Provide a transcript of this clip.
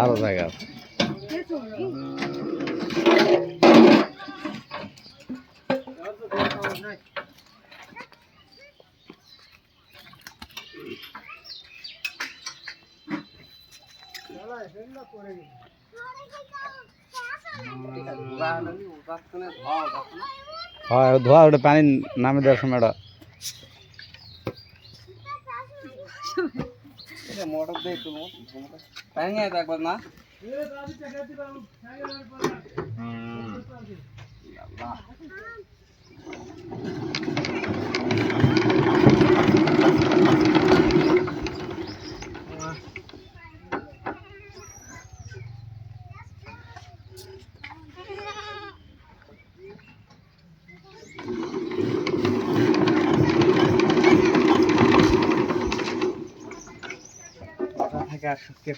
আরও জায়গা আছে। ধোয়া ওটা পানি নামে দেওয়ার সময় ওটা মোটর দিয়ে একটু ভেঙে দেখবার না। থেকে আর শক্তি